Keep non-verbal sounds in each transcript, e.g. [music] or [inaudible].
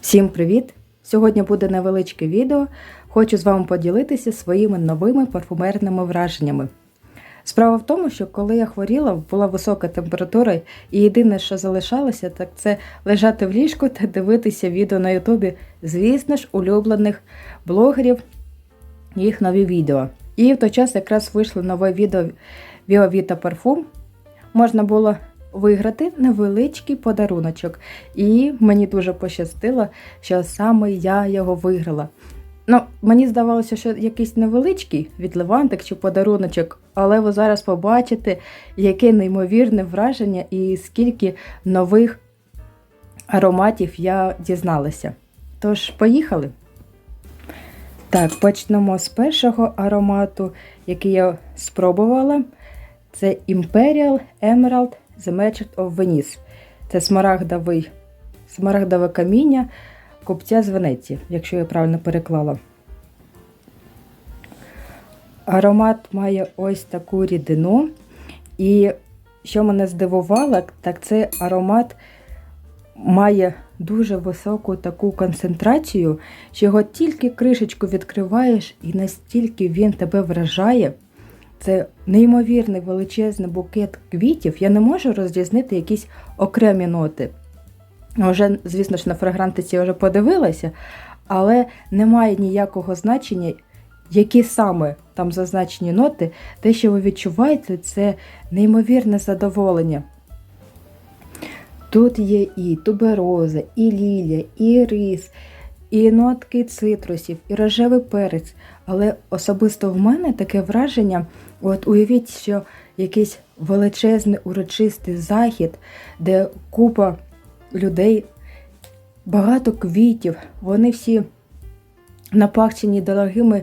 Всім привіт! Сьогодні буде невеличке відео. Хочу з вами поділитися своїми новими парфумерними враженнями. Справа в тому, що коли я хворіла, була висока температура, і єдине, що залишалося, так це лежати в ліжку та дивитися відео на Ютубі, звісно ж, улюблених блогерів, їх нові відео. І в той час якраз вийшло нове відео Vita Parfum. Можна було виграти невеличкий подаруночок. І мені дуже пощастило, що саме я його виграла. Ну, мені здавалося, що якийсь невеличкий відливантик чи подаруночок, але ви зараз побачите, яке неймовірне враження і скільки нових ароматів я дізналася. Тож, поїхали. Так, почнемо з першого аромату, який я спробувала. Це Imperial Emerald The Merchant of Venice. Це смарагдовий, смарагдове каміння купця з Венеції, якщо я правильно переклала. Аромат має ось таку рідину. І що мене здивувало, так це аромат має дуже високу таку концентрацію, що його тільки кришечку відкриваєш, і настільки він тебе вражає. Це неймовірний величезний букет квітів. Я не можу розрізнити якісь окремі ноти. Вже, звісно ж, на фрагрантиці я вже подивилася, але немає ніякого значення, які саме там зазначені ноти. Те, що ви відчуваєте, це неймовірне задоволення. Тут є і тубероза, і лілія, і рис, і нотки цитрусів, і рожевий перець. Але особисто в мене таке враження, от уявіть, що якийсь величезний урочистий захід, де купа людей, багато квітів, вони всі напахчені дорогими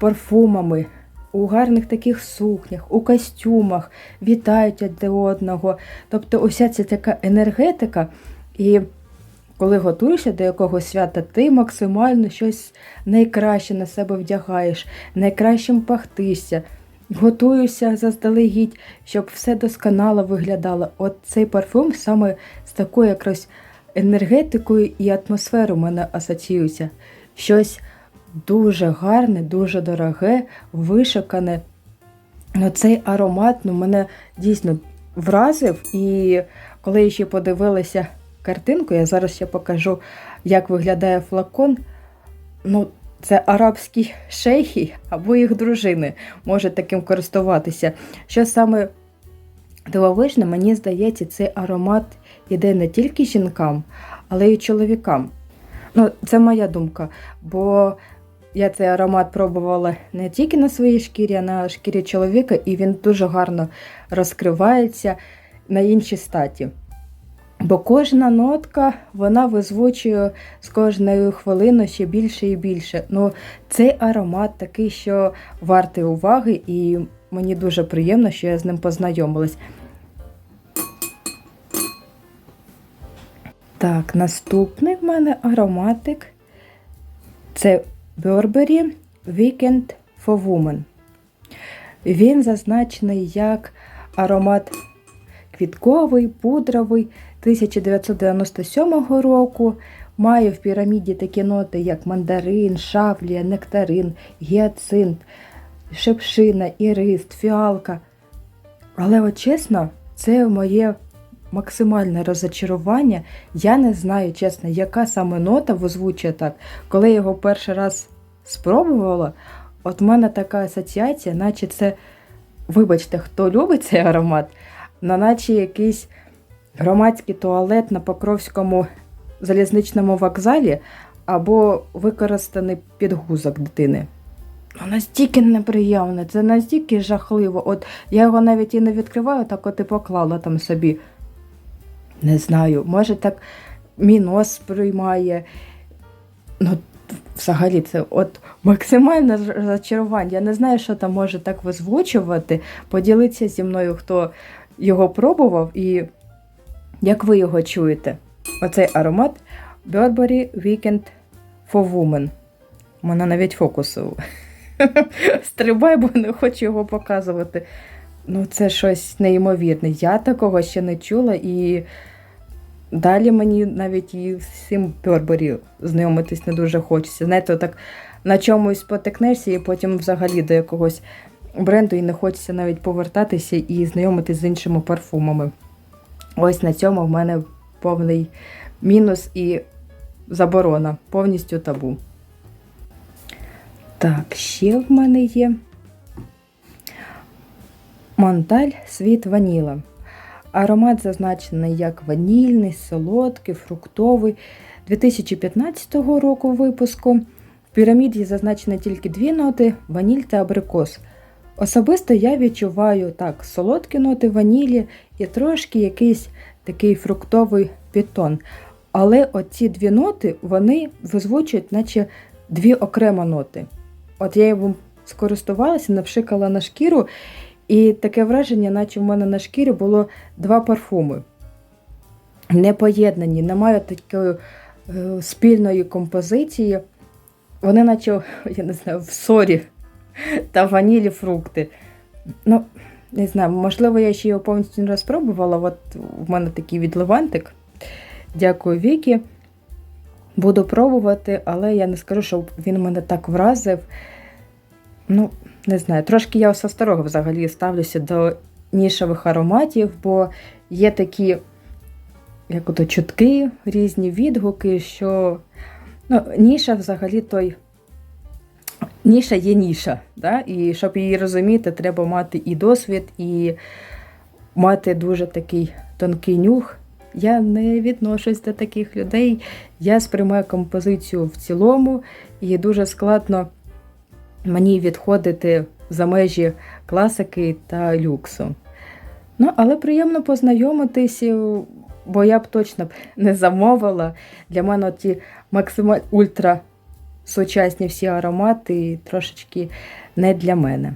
парфумами, у гарних таких сукнях, у костюмах, вітають одне одного. Тобто, уся ця така енергетика. І коли готуєшся до якогось свята, ти максимально щось найкраще на себе вдягаєш, найкращим пахтишся. Готуюся заздалегідь, щоб все досконало виглядало. От цей парфум саме з такою якраз енергетикою і атмосферою мене асоціюється. Щось дуже гарне, дуже дороге, вишикане. Ну, Цей аромат ну, мене дійсно вразив. І коли я ще подивилася картинку, я зараз ще покажу, як виглядає флакон. Ну, це арабські шейхи або їх дружини можуть таким користуватися. Що саме дивовижне, мені здається, цей аромат іде не тільки жінкам, але й чоловікам. Ну, Це моя думка. Бо я цей аромат пробувала не тільки на своїй шкірі, а на шкірі чоловіка, і він дуже гарно розкривається на іншій статі. Бо кожна нотка вона визвучує з кожною хвилиною ще більше і більше. Ну, Цей аромат такий, що вартий уваги, і мені дуже приємно, що я з ним познайомилась. Так, наступний в мене ароматик це Burberry Weekend for Women. Він зазначений як аромат квітковий, пудровий 1997 року. Має в піраміді такі ноти, як мандарин, шавлія, нектарин, гіацинт, шепшина, ірис, фіалка. Але, от чесно, це моє максимальне розочарування. Я не знаю, чесно, яка саме нота озвучує так. Коли я його перший раз спробувала, от в мене така асоціація, наче це, вибачте, хто любить цей аромат, на наче якийсь громадський туалет на Покровському залізничному вокзалі або використаний підгузок дитини. Ну, настільки неприємне, це настільки жахливо. От я його навіть і не відкриваю, так от і поклала там собі. Не знаю, може так мій нос сприймає. Ну, взагалі, це от максимальне зачарування. Я не знаю, що там може так визвучувати. Поділіться зі мною, хто його пробував і як ви його чуєте. Оцей аромат Burberry Weekend for Women. У мене навіть фокусу [laughs] стрибає, бо не хочу його показувати. ну, це щось неймовірне. Я такого ще не чула, і далі мені навіть і цим Бербері знайомитись не дуже хочеться. Знаєте, так на чомусь потикнешся, і потім взагалі до якогось бренду і не хочеться навіть повертатися і знайомитись з іншими парфумами. Ось на цьому в мене повний мінус і заборона, повністю табу. Так, ще в мене є Монталь світ ваніла. Аромат зазначений як ванільний, солодкий, фруктовий 2015 року випуску. В піраміді зазначені тільки дві ноти ваніль та абрикос. Особисто я відчуваю так, солодкі ноти ванілі і трошки якийсь такий фруктовий підтон. Але оці дві ноти вони визвучують, наче дві окремо ноти. От я їм скористувалася, напшикала на шкіру, і таке враження, наче в мене на шкірі було два парфуми. Не поєднані, немає такої е, спільної композиції. Вони, наче, [laughs] я не знаю, в сорі та ванілі фрукти. Ну, не знаю, можливо, я ще його повністю не розпробувала. От в мене такий відливантик. Дякую, Вікі. Буду пробувати, але я не скажу, що він мене так вразив. Ну, не знаю, трошки я з старого взагалі ставлюся до нішевих ароматів, бо є такі, як ото чутки, різні відгуки, що ну, ніша взагалі той. Ніша є ніша, да? і щоб її розуміти, треба мати і досвід, і мати дуже такий тонкий нюх. Я не відношусь до таких людей. Я сприймаю композицію в цілому, і дуже складно мені відходити за межі класики та люксу. Ну, але приємно познайомитись, бо я б точно не замовила. Для мене ті максимально ультра сучасні всі аромати трошечки не для мене.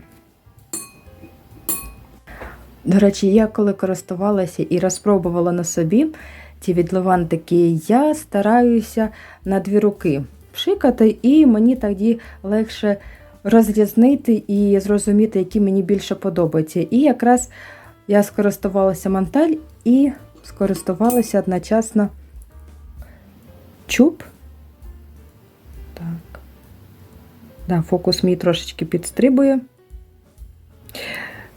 До речі, я коли користувалася і розпробувала на собі ці відливантики, я стараюся на дві руки пшикати, і мені тоді легше розрізнити і зрозуміти, які мені більше подобаються. І якраз я скористувалася манталь і скористувалася одночасно чуб. Так. Да, фокус мій трошечки підстрибує.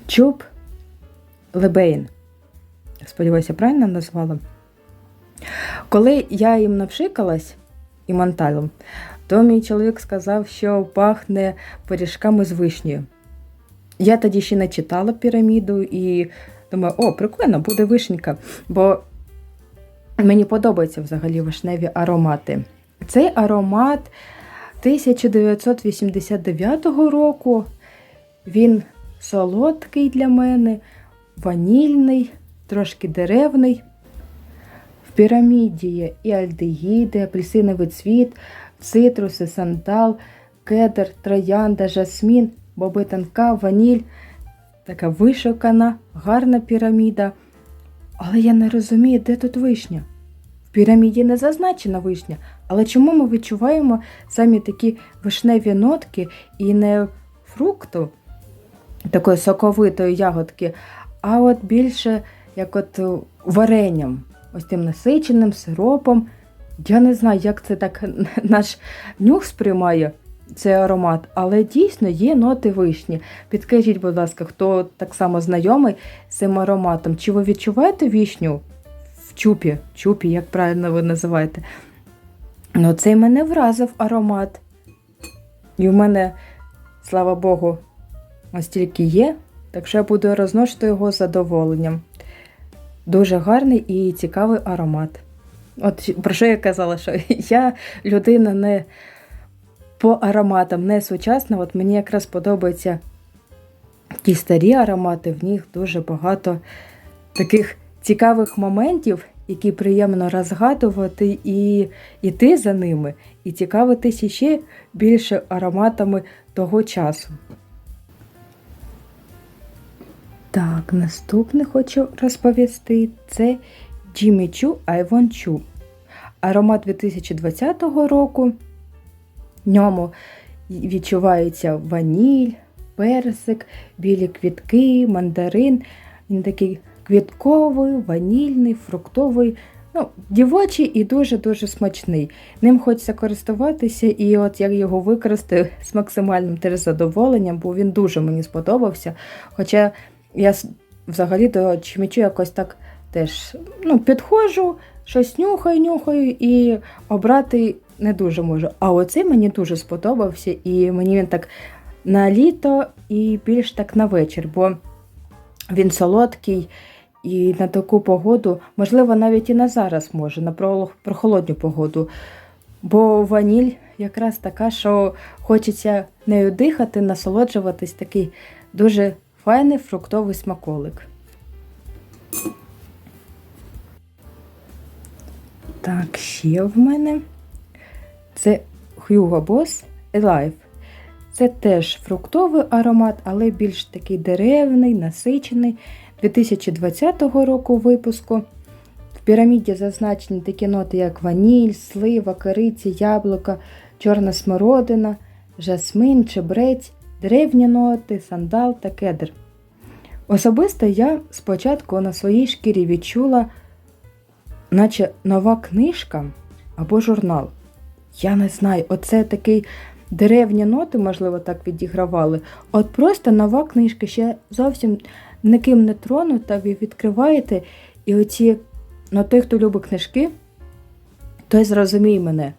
Чуб Лебейн. Сподіваюся, правильно назвала. Коли я їм напшикалась і манталом, то мій чоловік сказав, що пахне пиріжками з вишнею. Я тоді ще не читала піраміду і думаю, о, прикольно, буде вишенька, бо мені подобаються взагалі вишневі аромати. Цей аромат 1989 року. Він солодкий для мене, ванільний, трошки деревний. В піраміді є і альдегіди, апельсиновий цвіт, цитруси, сандал, кедр, троянда, жасмін, боби тонка, ваніль. Така вишукана, гарна піраміда. Але я не розумію, де тут вишня. В піраміді не зазначена вишня, але чому ми відчуваємо самі такі вишневі нотки і не фрукту, такої соковитої ягодки, а от більше як от варенням, ось тим насиченим сиропом. Я не знаю, як це так [laughs] наш нюх сприймає цей аромат, але дійсно є ноти вишні. Підкажіть, будь ласка, хто так само знайомий з цим ароматом? Чи ви відчуваєте вішню в чупі, чупі, як правильно ви називаєте? Ну, цей мене вразив аромат. І в мене, слава Богу, ось тільки є, так що я буду розносити його з задоволенням. Дуже гарний і цікавий аромат. От про що я казала, що [laughs] я людина не по ароматам, не сучасна. От мені якраз подобаються ті старі аромати, в них дуже багато таких цікавих моментів, які приємно розгадувати і йти за ними, і цікавитись ще більше ароматами того часу. Так, наступне хочу розповісти це Jimmy Choo I Want Choo. Аромат 2020 року. В ньому відчувається ваніль, персик, білі квітки, мандарин. Він такий квітковий, ванільний, фруктовий. Ну, дівочий і дуже-дуже смачний. Ним хочеться користуватися, і от як його використати з максимальним теж задоволенням, бо він дуже мені сподобався. Хоча я взагалі до чимічу якось так теж ну, підходжу, щось нюхаю, нюхаю і обрати не дуже можу. А оцей мені дуже сподобався, і мені він так на літо і більш так на вечір, бо він солодкий. І на таку погоду, можливо, навіть і на зараз може, на прохолодню погоду. Бо ваніль якраз така, що хочеться нею дихати, насолоджуватись такий дуже файний фруктовий смаколик. Так, ще в мене це Hugo Boss Alive. Це теж фруктовий аромат, але більш такий деревний, насичений. 2020 року випуску. В піраміді зазначені такі ноти, як ваніль, слива, кориці, яблука, чорна смородина, жасмин, чебрець, деревні ноти, сандал та кедр. Особисто я спочатку на своїй шкірі відчула, наче нова книжка або журнал. Я не знаю, оце такий деревні ноти, можливо, так відігравали. От просто нова книжка, ще зовсім ніким не тронута, ви відкриваєте, і оці, ну той, хто любить книжки, той зрозуміє мене.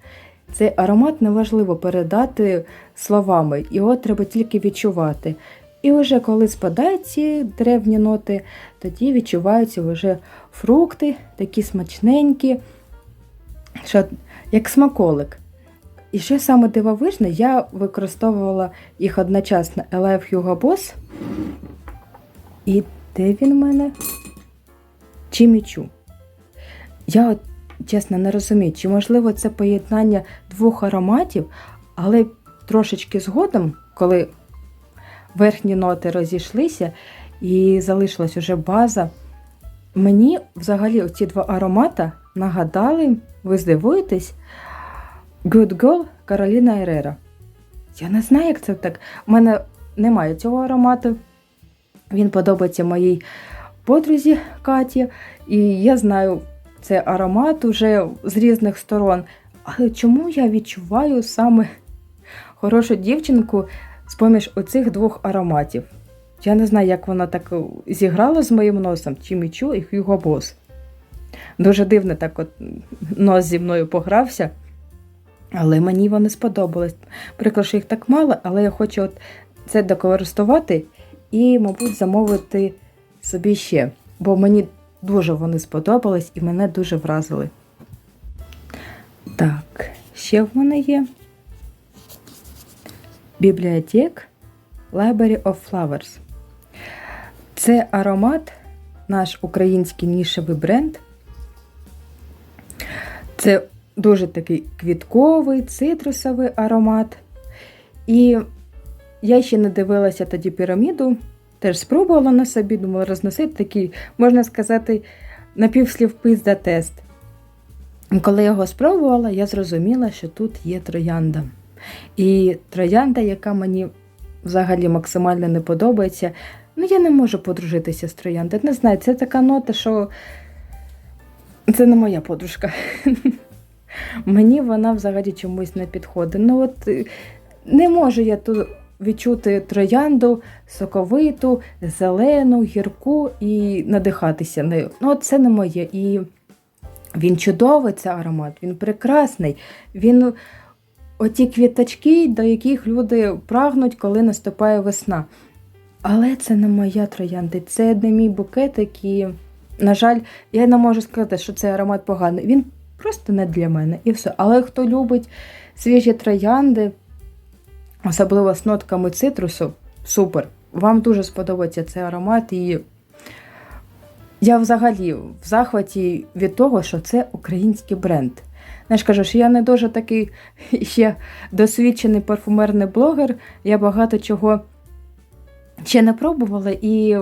Цей аромат неважливо передати словами, його треба тільки відчувати. І вже коли спадають ці древні ноти, тоді відчуваються вже фрукти, такі смачненькі, що, як смаколик. І що саме дивовижне, я використовувала їх одночасно Alive Hugo Boss і де він в мене? Чимічу. Я от, чесно не розумію, чи можливо це поєднання двох ароматів, але трошечки згодом, коли верхні ноти розійшлися і залишилась уже база, мені взагалі ці два аромата нагадали, ви здивуєтесь, Good Girl Кароліна Ерера. Я не знаю, як це так. У мене немає цього аромату. Він подобається моїй подрузі Каті, і я знаю цей аромат уже з різних сторон. Але чому я відчуваю саме хорошу дівчинку з поміж оцих двох ароматів? Я не знаю, як вона так зіграла з моїм носом, Чімічу і Hugo Boss. Дуже дивно так от нос зі мною погрався. Але мені вони сподобались. Прикро, що їх так мало, але я хочу от це докористувати і, мабуть, замовити собі ще, бо мені дуже вони сподобались і мене дуже вразили. Так, ще в мене є бібліотек Library of Flowers. Це аромат, наш український нішевий бренд. Це дуже такий квітковий, цитрусовий аромат. І я ще не дивилася тоді піраміду, теж спробувала на собі, думала розносити такий, можна сказати, напівслівпис за тест. Коли я його спробувала, я зрозуміла, що тут є троянда. І троянда, яка мені взагалі максимально не подобається. Ну, я не можу подружитися з трояндою. Не знаю, це така нота, що це не моя подружка. [laughs] Мені вона взагалі чомусь не підходить. Ну от е, не можу я тут відчути троянду соковиту, зелену, гірку і надихатися нею. Ну, от це не моє. І він чудовий, цей аромат, він прекрасний. Він оті квіточки, до яких люди прагнуть, коли наступає весна. Але це не моя троянда, це не мій букетик і, на жаль, я не можу сказати, що цей аромат поганий. Він просто не для мене і все. Але хто любить свіжі троянди, особливо з нотками цитрусу, супер. Вам дуже сподобається цей аромат. І я взагалі в захваті від того, що це український бренд. Знаєш, кажу, що я не дуже такий ще досвідчений парфумерний блогер. Я багато чого ще не пробувала, і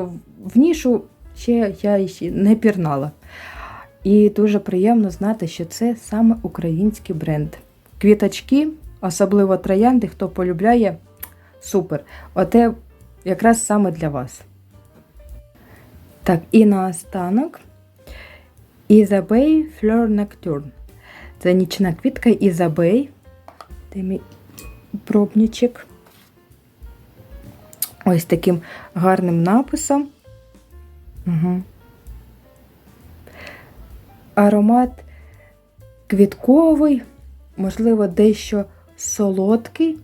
в нішу ще я ще не пірнала. І дуже приємно знати, що це саме український бренд. Квіточки, особливо троянди, хто полюбляє, супер. Оте якраз саме для вас. Так, і наостанок Ізабей Fleur Nocturne. Це нічна квітка Ізабей. Де мій пробничок. Ось таким гарним написом. Угу. Аромат квітковий, можливо, дещо солодкий.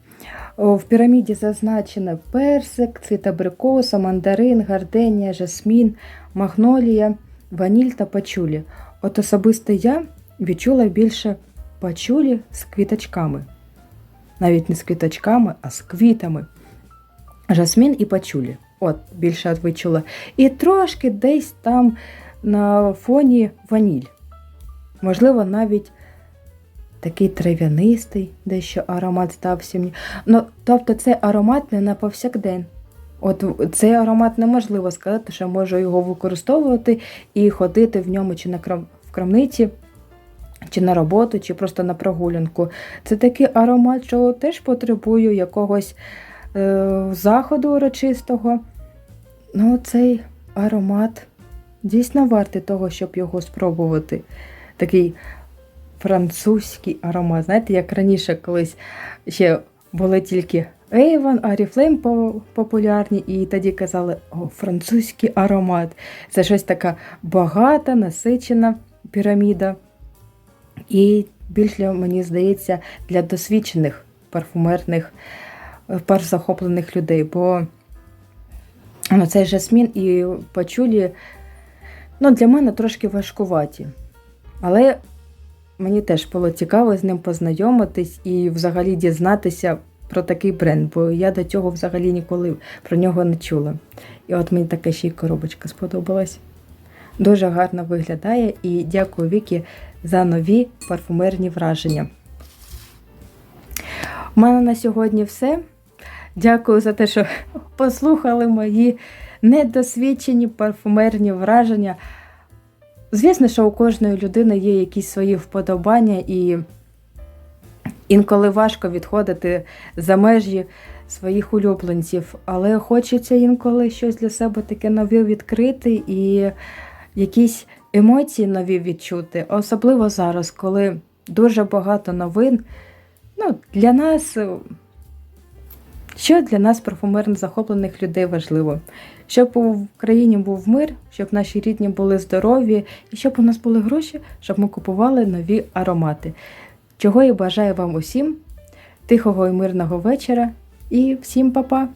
В піраміді зазначено персик, цвіт абрикоса, мандарин, гарденія, жасмін, магнолія, ваніль та пачулі. От особисто я відчула більше пачулі з квіточками. Навіть не з квіточками, а з квітами. Жасмін і пачулі. От, більше от відчула. І трошки десь там на фоні ваніль. Можливо, навіть такий трав'янистий, дещо аромат стався мені. Ну, тобто це аромат не на повсякдень. От цей аромат неможливо сказати, що можу його використовувати і ходити в ньому чи на крам... в крамниці, чи на роботу, чи просто на прогулянку. Це такий аромат, що теж потребую якогось е, заходу урочистого. Ну, цей аромат дійсно вартий того, щоб його спробувати. Такий французький аромат. Знаєте, як раніше колись ще були тільки Avon, по- популярні, і тоді казали, о, французький аромат. Це щось така багата, насичена піраміда. І більше, мені здається, для досвідчених парфумерних, е, парфзахоплених людей. Бо ну, цей жасмін і пачулі ну, для мене трошки важкуваті. Але мені теж було цікаво з ним познайомитись і взагалі дізнатися про такий бренд, бо я до цього взагалі ніколи про нього не чула. І от мені така ще й коробочка сподобалась. Дуже гарно виглядає і дякую Вікі за нові парфумерні враження. У мене на сьогодні все. Дякую за те, що [laughs] послухали мої недосвідчені парфумерні враження. Звісно, що у кожної людини є якісь свої вподобання, і інколи важко відходити за межі своїх улюбленців, але хочеться інколи щось для себе таке нове відкрити і якісь емоції нові відчути. Особливо зараз, коли дуже багато новин. Ну, для нас, е, що для нас, парфумерно захоплених людей, важливо? Щоб у країні був мир, щоб наші рідні були здорові, і щоб у нас були гроші, щоб ми купували нові аромати. Чого і бажаю вам усім, тихого і мирного вечора, і всім па-па!